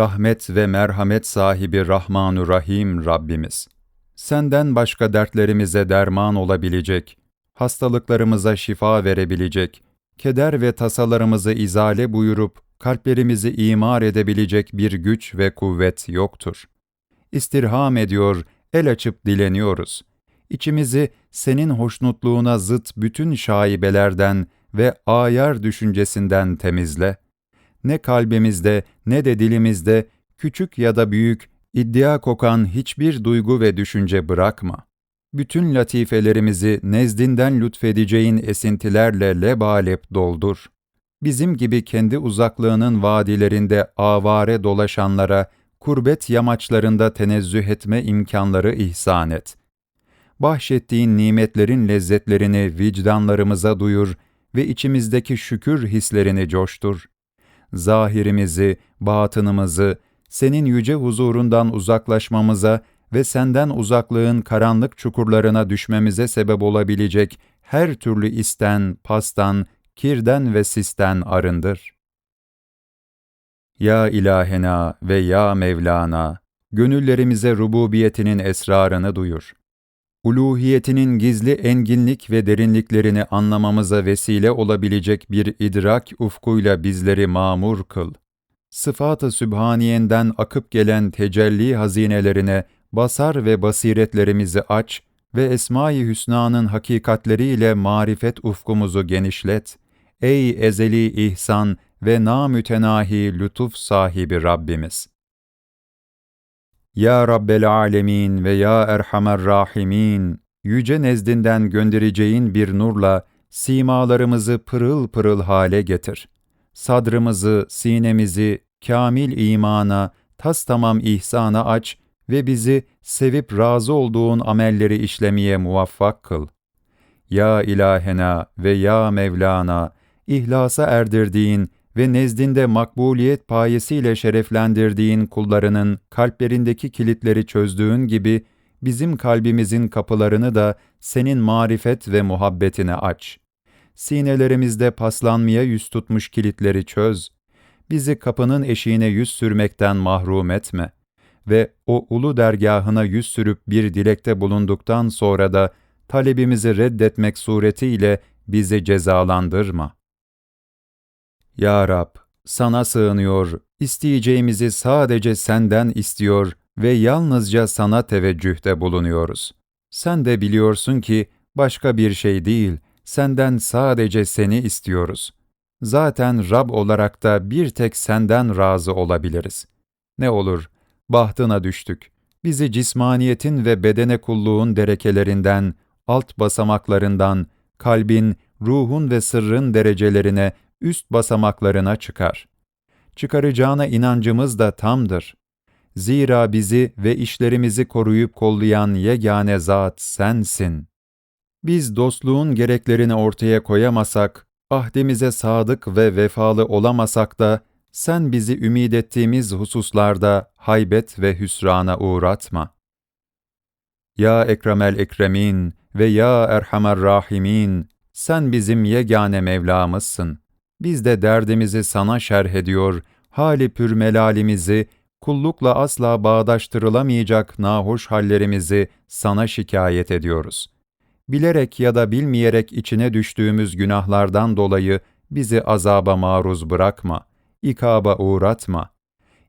rahmet ve merhamet sahibi Rahmanu Rahim Rabbimiz. Senden başka dertlerimize derman olabilecek, hastalıklarımıza şifa verebilecek, keder ve tasalarımızı izale buyurup kalplerimizi imar edebilecek bir güç ve kuvvet yoktur. İstirham ediyor, el açıp dileniyoruz. İçimizi senin hoşnutluğuna zıt bütün şaibelerden ve ayar düşüncesinden temizle. Ne kalbimizde ne de dilimizde küçük ya da büyük iddia kokan hiçbir duygu ve düşünce bırakma. Bütün latifelerimizi nezdinden lütfedeceğin esintilerle lebalep doldur. Bizim gibi kendi uzaklığının vadilerinde avare dolaşanlara, kurbet yamaçlarında tenezzüh etme imkanları ihsan et. Bahşettiğin nimetlerin lezzetlerini vicdanlarımıza duyur ve içimizdeki şükür hislerini coştur. Zahirimizi, batınımızı, senin yüce huzurundan uzaklaşmamıza ve senden uzaklığın karanlık çukurlarına düşmemize sebep olabilecek her türlü isten, pastan, kirden ve sisten arındır. Ya ilahena ve ya Mevlana, gönüllerimize rububiyetinin esrarını duyur. Uluhiyetinin gizli enginlik ve derinliklerini anlamamıza vesile olabilecek bir idrak ufkuyla bizleri mamur kıl. Sıfat-ı Sübhaniye'nden akıp gelen tecelli hazinelerine basar ve basiretlerimizi aç ve Esma-i Hüsna'nın hakikatleriyle marifet ufkumuzu genişlet. Ey ezeli ihsan ve namütenahi lütuf sahibi Rabbimiz! Ya Rabbel Alemin ve Ya Erhamer Rahimin, yüce nezdinden göndereceğin bir nurla simalarımızı pırıl pırıl hale getir. Sadrımızı, sinemizi kamil imana, tas tamam ihsana aç ve bizi sevip razı olduğun amelleri işlemeye muvaffak kıl. Ya ilahena ve ya Mevlana, ihlasa erdirdiğin ve nezdinde makbuliyet payesiyle şereflendirdiğin kullarının kalplerindeki kilitleri çözdüğün gibi, bizim kalbimizin kapılarını da senin marifet ve muhabbetine aç. Sinelerimizde paslanmaya yüz tutmuş kilitleri çöz. Bizi kapının eşiğine yüz sürmekten mahrum etme. Ve o ulu dergahına yüz sürüp bir dilekte bulunduktan sonra da talebimizi reddetmek suretiyle bizi cezalandırma.'' Ya Rab, sana sığınıyor, isteyeceğimizi sadece senden istiyor ve yalnızca sana teveccühte bulunuyoruz. Sen de biliyorsun ki başka bir şey değil, senden sadece seni istiyoruz. Zaten Rab olarak da bir tek senden razı olabiliriz. Ne olur, bahtına düştük. Bizi cismaniyetin ve bedene kulluğun derekelerinden, alt basamaklarından, kalbin, ruhun ve sırrın derecelerine üst basamaklarına çıkar. Çıkaracağına inancımız da tamdır. Zira bizi ve işlerimizi koruyup kollayan yegane zat sensin. Biz dostluğun gereklerini ortaya koyamasak, ahdimize sadık ve vefalı olamasak da, sen bizi ümid ettiğimiz hususlarda haybet ve hüsrana uğratma. Ya Ekremel Ekremin ve Ya Erhamer Rahimin, sen bizim yegane Mevlamızsın. Biz de derdimizi sana şerh ediyor, hali pür melalimizi, kullukla asla bağdaştırılamayacak nahoş hallerimizi sana şikayet ediyoruz. Bilerek ya da bilmeyerek içine düştüğümüz günahlardan dolayı bizi azaba maruz bırakma, ikaba uğratma.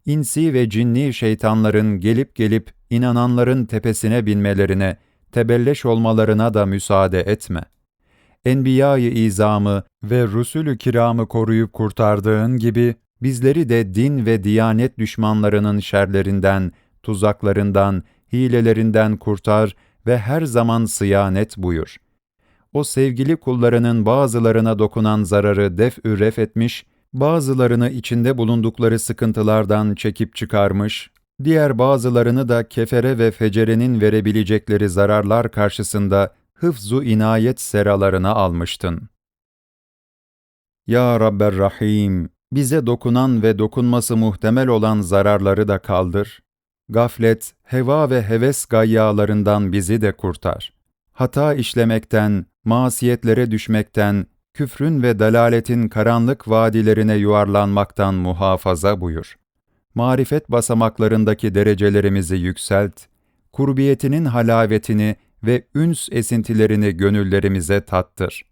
İnsi ve cinni şeytanların gelip gelip inananların tepesine binmelerine, tebelleş olmalarına da müsaade etme.'' Enbiya-i İzamı ve Rusulü Kiram'ı koruyup kurtardığın gibi, bizleri de din ve diyanet düşmanlarının şerlerinden, tuzaklarından, hilelerinden kurtar ve her zaman sıyanet buyur. O sevgili kullarının bazılarına dokunan zararı def-ü etmiş, bazılarını içinde bulundukları sıkıntılardan çekip çıkarmış, diğer bazılarını da kefere ve fecerenin verebilecekleri zararlar karşısında hıfzu inayet seralarına almıştın. Ya Rabber Rahim, bize dokunan ve dokunması muhtemel olan zararları da kaldır. Gaflet, heva ve heves gayyalarından bizi de kurtar. Hata işlemekten, masiyetlere düşmekten, küfrün ve dalaletin karanlık vadilerine yuvarlanmaktan muhafaza buyur. marifet basamaklarındaki derecelerimizi yükselt, kurbiyetinin halavetini ve üns esintilerini gönüllerimize tattır.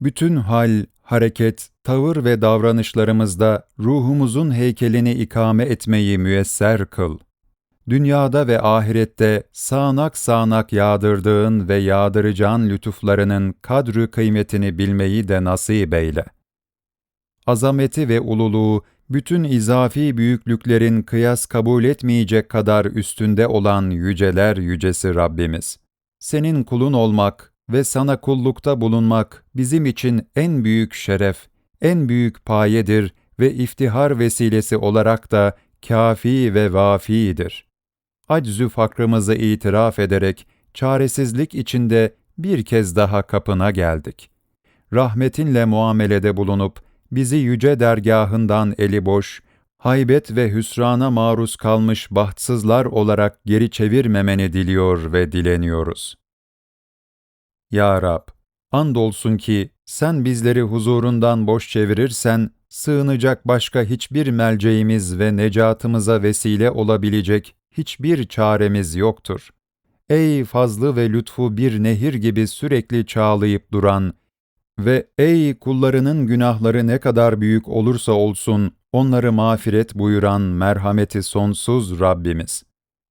Bütün hal, hareket, tavır ve davranışlarımızda ruhumuzun heykelini ikame etmeyi müyesser kıl. Dünyada ve ahirette sağanak sağanak yağdırdığın ve yağdıracağın lütuflarının kadrü kıymetini bilmeyi de nasip eyle. Azameti ve ululuğu, bütün izafi büyüklüklerin kıyas kabul etmeyecek kadar üstünde olan yüceler yücesi Rabbimiz. Senin kulun olmak ve sana kullukta bulunmak bizim için en büyük şeref, en büyük payedir ve iftihar vesilesi olarak da kafi ve vafidir. Aczü fakrımızı itiraf ederek çaresizlik içinde bir kez daha kapına geldik. Rahmetinle muamelede bulunup bizi yüce dergahından eli boş, haybet ve hüsrana maruz kalmış bahtsızlar olarak geri çevirmemeni diliyor ve dileniyoruz. Ya Rab, andolsun ki sen bizleri huzurundan boş çevirirsen, sığınacak başka hiçbir melceğimiz ve necatımıza vesile olabilecek hiçbir çaremiz yoktur. Ey fazlı ve lütfu bir nehir gibi sürekli çağlayıp duran ve ey kullarının günahları ne kadar büyük olursa olsun onları mağfiret buyuran merhameti sonsuz Rabbimiz.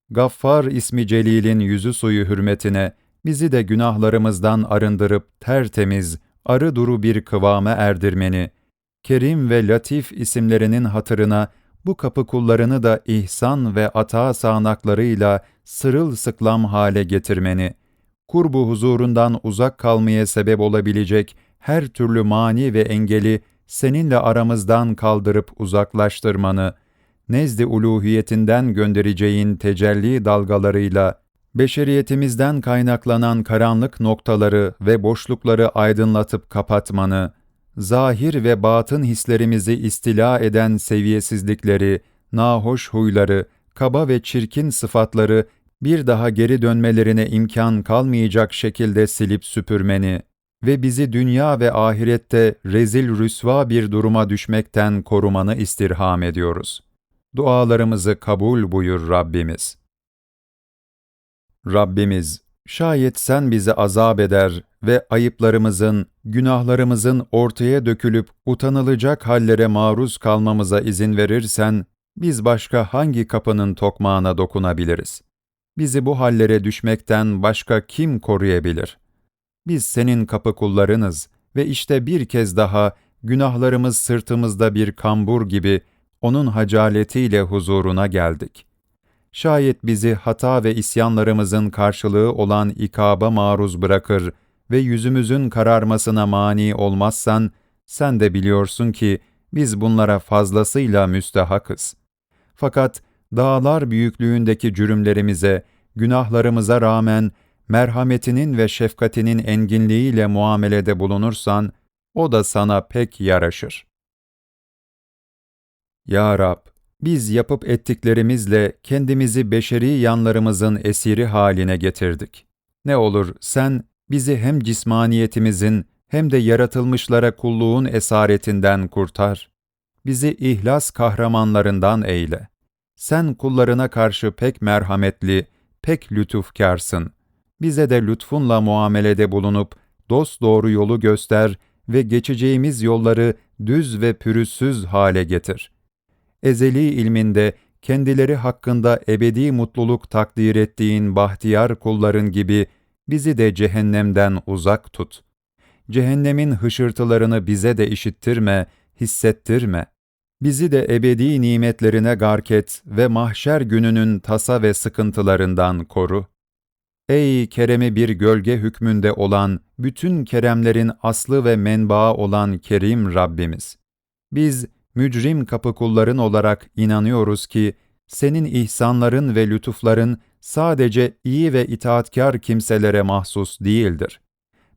Gaffar ismi Celil'in yüzü suyu hürmetine bizi de günahlarımızdan arındırıp tertemiz, arı duru bir kıvama erdirmeni, Kerim ve Latif isimlerinin hatırına bu kapı kullarını da ihsan ve ata sağanaklarıyla sırılsıklam hale getirmeni, kurbu huzurundan uzak kalmaya sebep olabilecek her türlü mani ve engeli seninle aramızdan kaldırıp uzaklaştırmanı, nezd-i uluhiyetinden göndereceğin tecelli dalgalarıyla beşeriyetimizden kaynaklanan karanlık noktaları ve boşlukları aydınlatıp kapatmanı, zahir ve batın hislerimizi istila eden seviyesizlikleri, nahoş huyları, kaba ve çirkin sıfatları bir daha geri dönmelerine imkan kalmayacak şekilde silip süpürmeni ve bizi dünya ve ahirette rezil rüsva bir duruma düşmekten korumanı istirham ediyoruz. Dualarımızı kabul buyur Rabbimiz. Rabbimiz, şayet sen bizi azap eder ve ayıplarımızın, günahlarımızın ortaya dökülüp utanılacak hallere maruz kalmamıza izin verirsen, biz başka hangi kapının tokmağına dokunabiliriz? Bizi bu hallere düşmekten başka kim koruyabilir? Biz senin kapı kullarınız ve işte bir kez daha günahlarımız sırtımızda bir kambur gibi onun hacaletiyle huzuruna geldik.'' şayet bizi hata ve isyanlarımızın karşılığı olan ikaba maruz bırakır ve yüzümüzün kararmasına mani olmazsan, sen de biliyorsun ki biz bunlara fazlasıyla müstehakız. Fakat dağlar büyüklüğündeki cürümlerimize, günahlarımıza rağmen merhametinin ve şefkatinin enginliğiyle muamelede bulunursan, o da sana pek yaraşır. Ya Rab, biz yapıp ettiklerimizle kendimizi beşeri yanlarımızın esiri haline getirdik. Ne olur sen bizi hem cismaniyetimizin hem de yaratılmışlara kulluğun esaretinden kurtar. Bizi ihlas kahramanlarından eyle. Sen kullarına karşı pek merhametli, pek lütufkarsın. Bize de lütfunla muamelede bulunup dost doğru yolu göster ve geçeceğimiz yolları düz ve pürüzsüz hale getir ezeli ilminde kendileri hakkında ebedi mutluluk takdir ettiğin bahtiyar kulların gibi bizi de cehennemden uzak tut. Cehennemin hışırtılarını bize de işittirme, hissettirme. Bizi de ebedi nimetlerine gark et ve mahşer gününün tasa ve sıkıntılarından koru. Ey keremi bir gölge hükmünde olan, bütün keremlerin aslı ve menbaı olan Kerim Rabbimiz! Biz, mücrim kapı kulların olarak inanıyoruz ki, senin ihsanların ve lütufların sadece iyi ve itaatkar kimselere mahsus değildir.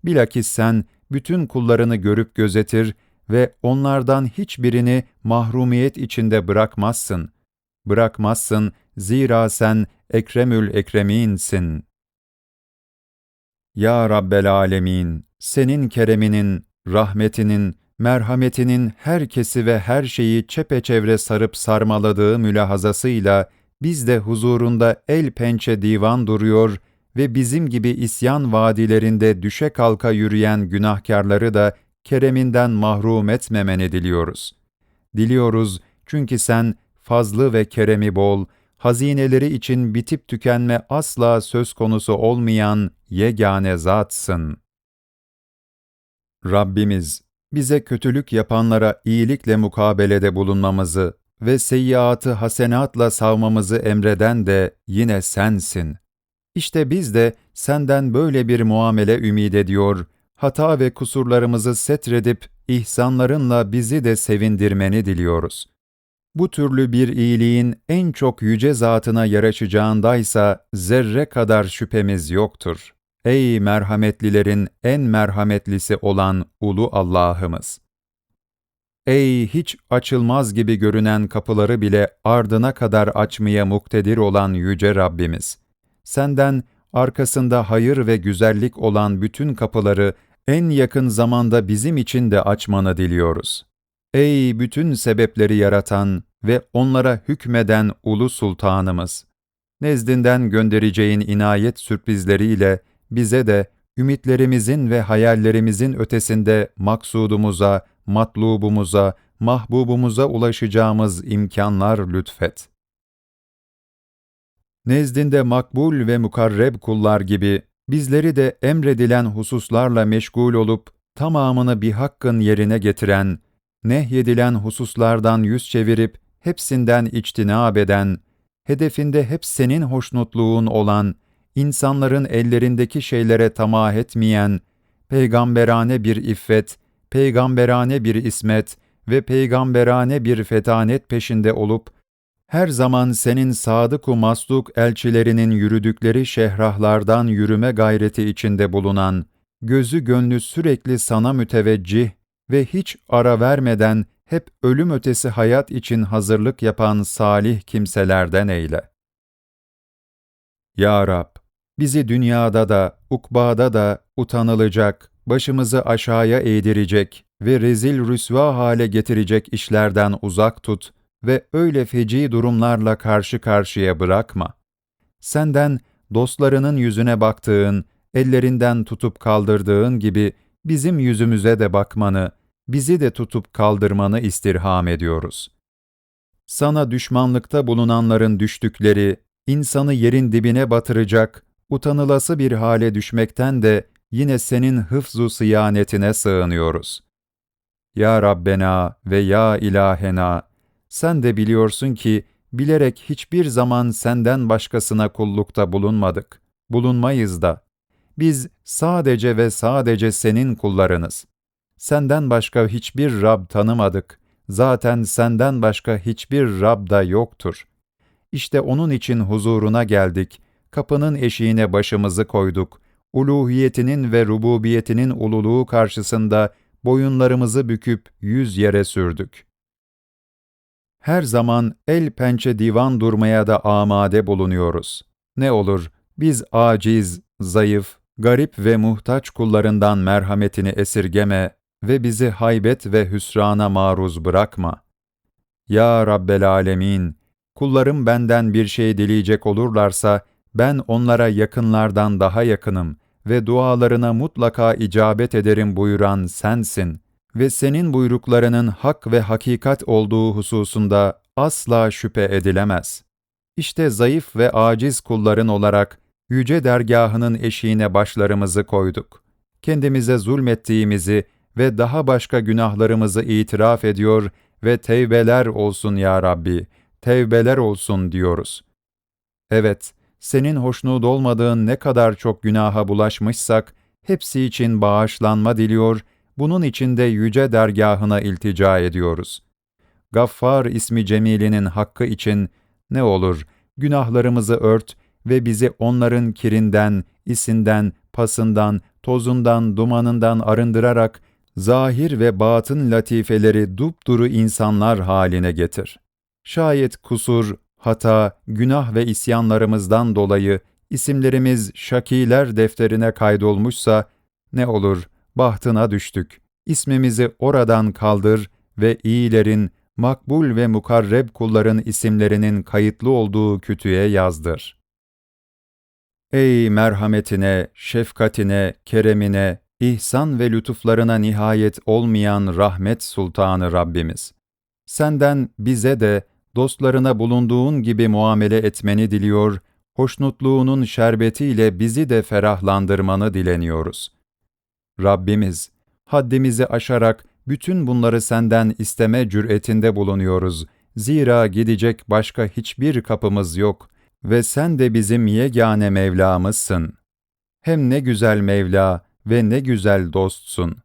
Bilakis sen bütün kullarını görüp gözetir ve onlardan hiçbirini mahrumiyet içinde bırakmazsın. Bırakmazsın zira sen Ekremül Ekreminsin. Ya Rabbel Alemin, senin kereminin, rahmetinin, merhametinin herkesi ve her şeyi çepeçevre sarıp sarmaladığı mülahazasıyla biz de huzurunda el pençe divan duruyor ve bizim gibi isyan vadilerinde düşe kalka yürüyen günahkarları da kereminden mahrum etmemeni diliyoruz. Diliyoruz çünkü sen fazlı ve keremi bol, hazineleri için bitip tükenme asla söz konusu olmayan yegane zatsın. Rabbimiz, bize kötülük yapanlara iyilikle mukabelede bulunmamızı ve seyyiatı hasenatla savmamızı emreden de yine sensin. İşte biz de senden böyle bir muamele ümid ediyor, hata ve kusurlarımızı setredip ihsanlarınla bizi de sevindirmeni diliyoruz. Bu türlü bir iyiliğin en çok yüce zatına yaraşacağındaysa zerre kadar şüphemiz yoktur. Ey merhametlilerin en merhametlisi olan ulu Allah'ımız! Ey hiç açılmaz gibi görünen kapıları bile ardına kadar açmaya muktedir olan yüce Rabbimiz! Senden arkasında hayır ve güzellik olan bütün kapıları en yakın zamanda bizim için de açmanı diliyoruz. Ey bütün sebepleri yaratan ve onlara hükmeden ulu sultanımız! Nezdinden göndereceğin inayet sürprizleriyle bize de ümitlerimizin ve hayallerimizin ötesinde maksudumuza, matlubumuza, mahbubumuza ulaşacağımız imkanlar lütfet. Nezdinde makbul ve mukarreb kullar gibi bizleri de emredilen hususlarla meşgul olup tamamını bir hakkın yerine getiren, nehyedilen hususlardan yüz çevirip hepsinden içtinab eden, hedefinde hep senin hoşnutluğun olan, insanların ellerindeki şeylere tamah etmeyen, peygamberane bir iffet, peygamberane bir ismet ve peygamberane bir fetanet peşinde olup, her zaman senin sadık-u masluk elçilerinin yürüdükleri şehrahlardan yürüme gayreti içinde bulunan, gözü gönlü sürekli sana müteveccih ve hiç ara vermeden hep ölüm ötesi hayat için hazırlık yapan salih kimselerden eyle. Ya Rab, bizi dünyada da, ukbada da utanılacak, başımızı aşağıya eğdirecek ve rezil rüsva hale getirecek işlerden uzak tut ve öyle feci durumlarla karşı karşıya bırakma. Senden dostlarının yüzüne baktığın, ellerinden tutup kaldırdığın gibi bizim yüzümüze de bakmanı, bizi de tutup kaldırmanı istirham ediyoruz. Sana düşmanlıkta bulunanların düştükleri, insanı yerin dibine batıracak, utanılası bir hale düşmekten de yine senin hıfzu sıyanetine sığınıyoruz. Ya Rabbena ve ya ilahena, sen de biliyorsun ki, bilerek hiçbir zaman senden başkasına kullukta bulunmadık, bulunmayız da. Biz sadece ve sadece senin kullarınız. Senden başka hiçbir Rab tanımadık. Zaten senden başka hiçbir Rab da yoktur. İşte onun için huzuruna geldik. Kapının eşiğine başımızı koyduk. Uluhiyetinin ve rububiyetinin ululuğu karşısında boyunlarımızı büküp yüz yere sürdük. Her zaman el pençe divan durmaya da amade bulunuyoruz. Ne olur, biz aciz, zayıf, garip ve muhtaç kullarından merhametini esirgeme ve bizi haybet ve hüsrana maruz bırakma. Ya Rabbel Alemin, kullarım benden bir şey dileyecek olurlarsa, ben onlara yakınlardan daha yakınım ve dualarına mutlaka icabet ederim buyuran sensin ve senin buyruklarının hak ve hakikat olduğu hususunda asla şüphe edilemez. İşte zayıf ve aciz kulların olarak yüce dergahının eşiğine başlarımızı koyduk. Kendimize zulmettiğimizi ve daha başka günahlarımızı itiraf ediyor ve tevbeler olsun ya Rabbi, tevbeler olsun diyoruz. Evet, senin hoşnut olmadığın ne kadar çok günaha bulaşmışsak, hepsi için bağışlanma diliyor, bunun için de yüce dergahına iltica ediyoruz. Gaffar ismi cemilinin hakkı için ne olur günahlarımızı ört ve bizi onların kirinden, isinden, pasından, tozundan, dumanından arındırarak zahir ve batın latifeleri dupduru insanlar haline getir. Şayet kusur, hata, günah ve isyanlarımızdan dolayı isimlerimiz şakiler defterine kaydolmuşsa, ne olur, bahtına düştük. ismimizi oradan kaldır ve iyilerin, makbul ve mukarreb kulların isimlerinin kayıtlı olduğu kütüğe yazdır. Ey merhametine, şefkatine, keremine, ihsan ve lütuflarına nihayet olmayan rahmet sultanı Rabbimiz! Senden bize de dostlarına bulunduğun gibi muamele etmeni diliyor, hoşnutluğunun şerbetiyle bizi de ferahlandırmanı dileniyoruz. Rabbimiz, haddimizi aşarak bütün bunları senden isteme cüretinde bulunuyoruz. Zira gidecek başka hiçbir kapımız yok ve sen de bizim yegane Mevlamızsın. Hem ne güzel Mevla ve ne güzel dostsun.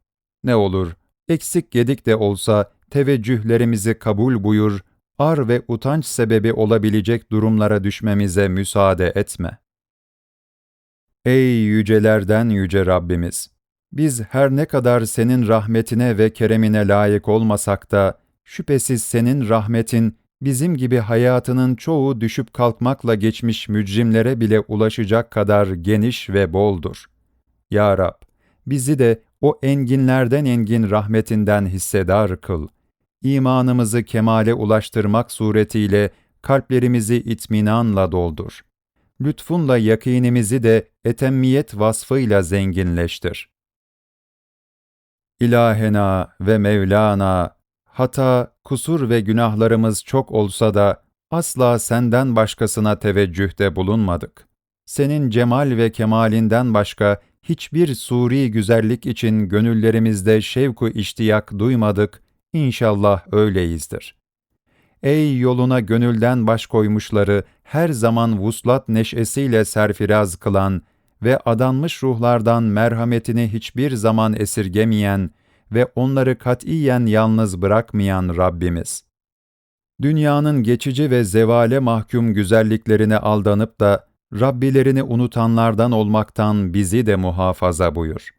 Ne olur, eksik gedik de olsa teveccühlerimizi kabul buyur, ar ve utanç sebebi olabilecek durumlara düşmemize müsaade etme. Ey yücelerden yüce Rabbimiz! Biz her ne kadar senin rahmetine ve keremine layık olmasak da, şüphesiz senin rahmetin, bizim gibi hayatının çoğu düşüp kalkmakla geçmiş mücrimlere bile ulaşacak kadar geniş ve boldur. Ya Rab, bizi de o enginlerden engin rahmetinden hissedar kıl. İmanımızı kemale ulaştırmak suretiyle kalplerimizi itminanla doldur. Lütfunla yakinimizi de etemmiyet vasfıyla zenginleştir. İlahena ve Mevlana, hata, kusur ve günahlarımız çok olsa da asla senden başkasına teveccühte bulunmadık. Senin cemal ve kemalinden başka hiçbir suri güzellik için gönüllerimizde şevku iştiyak duymadık, İnşallah öyleyizdir. Ey yoluna gönülden baş koymuşları her zaman vuslat neşesiyle serfiraz kılan ve adanmış ruhlardan merhametini hiçbir zaman esirgemeyen ve onları katiyen yalnız bırakmayan Rabbimiz. Dünyanın geçici ve zevale mahkum güzelliklerine aldanıp da Rabbilerini unutanlardan olmaktan bizi de muhafaza buyur.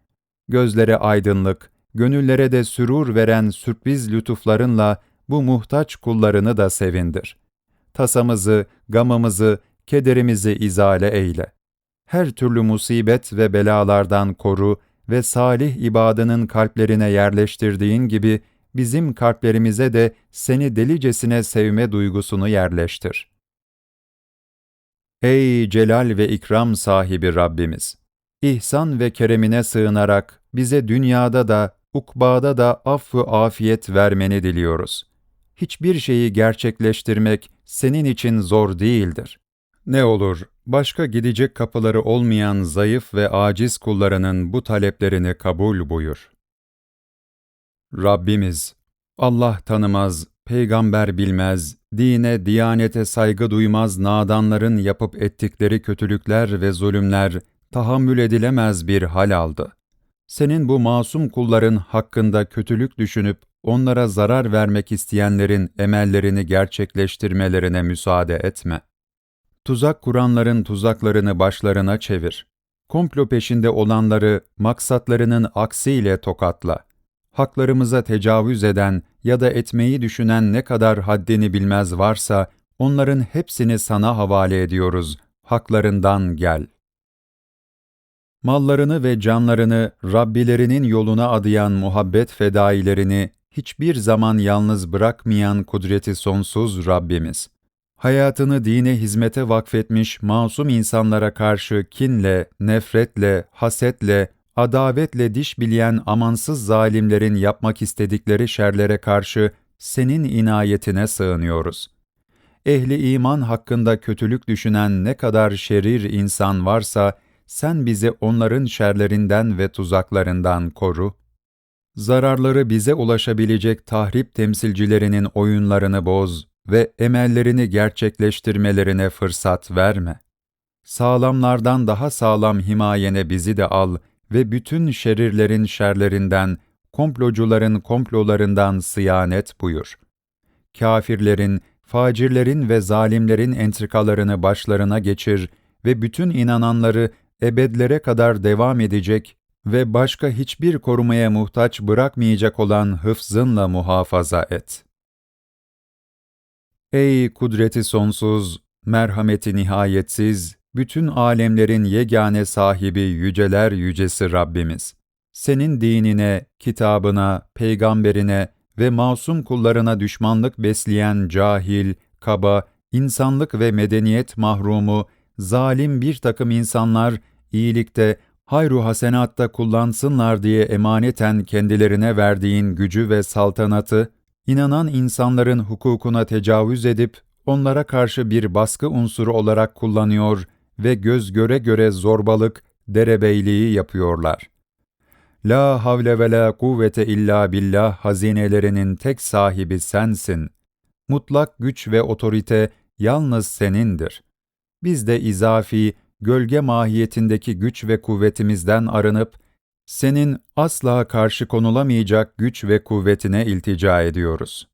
Gözlere aydınlık, gönüllere de sürur veren sürpriz lütuflarınla bu muhtaç kullarını da sevindir. Tasamızı, gamımızı, kederimizi izale eyle. Her türlü musibet ve belalardan koru ve salih ibadının kalplerine yerleştirdiğin gibi bizim kalplerimize de seni delicesine sevme duygusunu yerleştir. Ey celal ve ikram sahibi Rabbimiz! İhsan ve keremine sığınarak bize dünyada da ukbada da affı afiyet vermeni diliyoruz. Hiçbir şeyi gerçekleştirmek senin için zor değildir. Ne olur, başka gidecek kapıları olmayan zayıf ve aciz kullarının bu taleplerini kabul buyur. Rabbimiz, Allah tanımaz, peygamber bilmez, dine, diyanete saygı duymaz nadanların yapıp ettikleri kötülükler ve zulümler tahammül edilemez bir hal aldı senin bu masum kulların hakkında kötülük düşünüp onlara zarar vermek isteyenlerin emellerini gerçekleştirmelerine müsaade etme. Tuzak kuranların tuzaklarını başlarına çevir. Komplo peşinde olanları maksatlarının aksiyle tokatla. Haklarımıza tecavüz eden ya da etmeyi düşünen ne kadar haddini bilmez varsa onların hepsini sana havale ediyoruz. Haklarından gel.'' mallarını ve canlarını Rabbilerinin yoluna adayan muhabbet fedailerini hiçbir zaman yalnız bırakmayan kudreti sonsuz Rabbimiz. Hayatını dine hizmete vakfetmiş masum insanlara karşı kinle, nefretle, hasetle, adavetle diş bileyen amansız zalimlerin yapmak istedikleri şerlere karşı senin inayetine sığınıyoruz. Ehli iman hakkında kötülük düşünen ne kadar şerir insan varsa, sen bizi onların şerlerinden ve tuzaklarından koru. Zararları bize ulaşabilecek tahrip temsilcilerinin oyunlarını boz ve emellerini gerçekleştirmelerine fırsat verme. Sağlamlardan daha sağlam himayene bizi de al ve bütün şerirlerin şerlerinden, komplocuların komplolarından sıyanet buyur. Kafirlerin, facirlerin ve zalimlerin entrikalarını başlarına geçir ve bütün inananları ebedlere kadar devam edecek ve başka hiçbir korumaya muhtaç bırakmayacak olan hıfzınla muhafaza et. Ey kudreti sonsuz, merhameti nihayetsiz, bütün alemlerin yegane sahibi yüceler yücesi Rabbimiz! senin dinine, kitabına, peygamberine ve masum kullarına düşmanlık besleyen cahil, kaba, insanlık ve medeniyet mahrumu, zalim bir takım insanlar iyilikte, hayru hasenatta kullansınlar diye emaneten kendilerine verdiğin gücü ve saltanatı, inanan insanların hukukuna tecavüz edip, onlara karşı bir baskı unsuru olarak kullanıyor ve göz göre göre zorbalık, derebeyliği yapıyorlar. La havle ve la kuvvete illa billah hazinelerinin tek sahibi sensin. Mutlak güç ve otorite yalnız senindir. Biz de izafi, gölge mahiyetindeki güç ve kuvvetimizden arınıp, senin asla karşı konulamayacak güç ve kuvvetine iltica ediyoruz.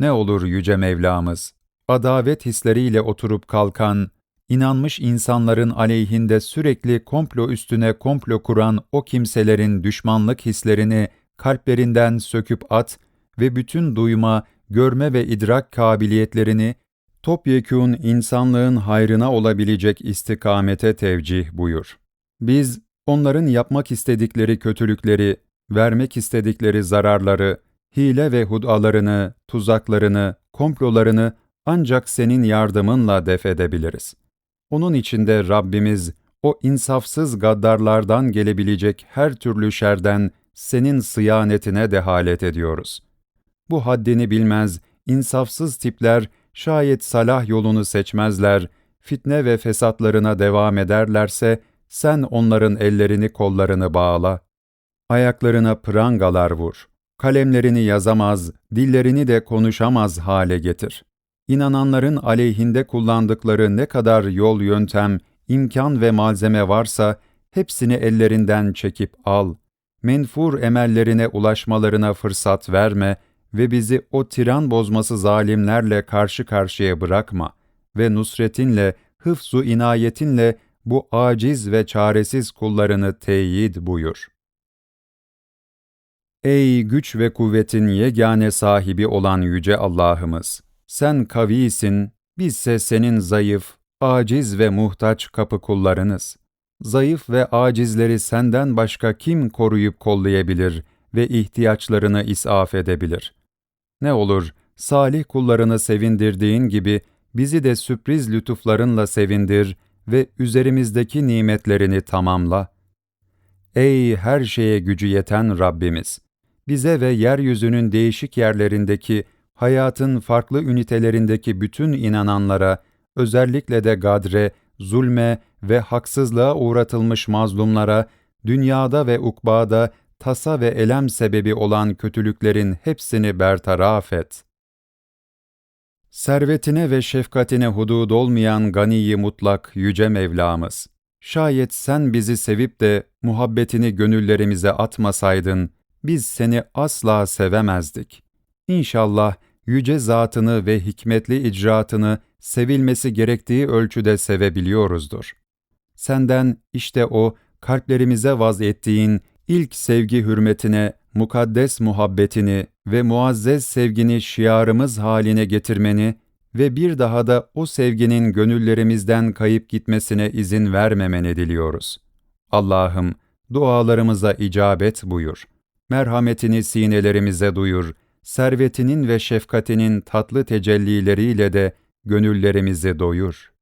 Ne olur yüce Mevlamız, adavet hisleriyle oturup kalkan, inanmış insanların aleyhinde sürekli komplo üstüne komplo kuran o kimselerin düşmanlık hislerini kalplerinden söküp at ve bütün duyma, görme ve idrak kabiliyetlerini topyekûn insanlığın hayrına olabilecek istikamete tevcih buyur. Biz, onların yapmak istedikleri kötülükleri, vermek istedikleri zararları, hile ve hudalarını, tuzaklarını, komplolarını ancak senin yardımınla def edebiliriz. Onun içinde Rabbimiz, o insafsız gaddarlardan gelebilecek her türlü şerden senin sıyanetine dehalet ediyoruz. Bu haddini bilmez, insafsız tipler şayet salah yolunu seçmezler, fitne ve fesatlarına devam ederlerse, sen onların ellerini kollarını bağla. Ayaklarına prangalar vur. Kalemlerini yazamaz, dillerini de konuşamaz hale getir. İnananların aleyhinde kullandıkları ne kadar yol yöntem, imkan ve malzeme varsa, hepsini ellerinden çekip al. Menfur emellerine ulaşmalarına fırsat verme ve bizi o tiran bozması zalimlerle karşı karşıya bırakma ve nusretinle, hıfzu inayetinle bu aciz ve çaresiz kullarını teyit buyur. Ey güç ve kuvvetin yegane sahibi olan yüce Allah'ımız! Sen kavisin, bizse senin zayıf, aciz ve muhtaç kapı kullarınız. Zayıf ve acizleri senden başka kim koruyup kollayabilir ve ihtiyaçlarını isaf edebilir? Ne olur, salih kullarını sevindirdiğin gibi bizi de sürpriz lütuflarınla sevindir ve üzerimizdeki nimetlerini tamamla. Ey her şeye gücü yeten Rabbimiz! Bize ve yeryüzünün değişik yerlerindeki, hayatın farklı ünitelerindeki bütün inananlara, özellikle de gadre, zulme ve haksızlığa uğratılmış mazlumlara, dünyada ve ukbada tasa ve elem sebebi olan kötülüklerin hepsini bertaraf et. Servetine ve şefkatine hudud olmayan ganiyi mutlak yüce Mevlamız, şayet sen bizi sevip de muhabbetini gönüllerimize atmasaydın, biz seni asla sevemezdik. İnşallah yüce zatını ve hikmetli icraatını sevilmesi gerektiği ölçüde sevebiliyoruzdur. Senden işte o kalplerimize vaz ettiğin ilk sevgi hürmetine, mukaddes muhabbetini ve muazzez sevgini şiarımız haline getirmeni ve bir daha da o sevginin gönüllerimizden kayıp gitmesine izin vermemeni diliyoruz. Allah'ım, dualarımıza icabet buyur. Merhametini sinelerimize duyur. Servetinin ve şefkatinin tatlı tecellileriyle de gönüllerimizi doyur.''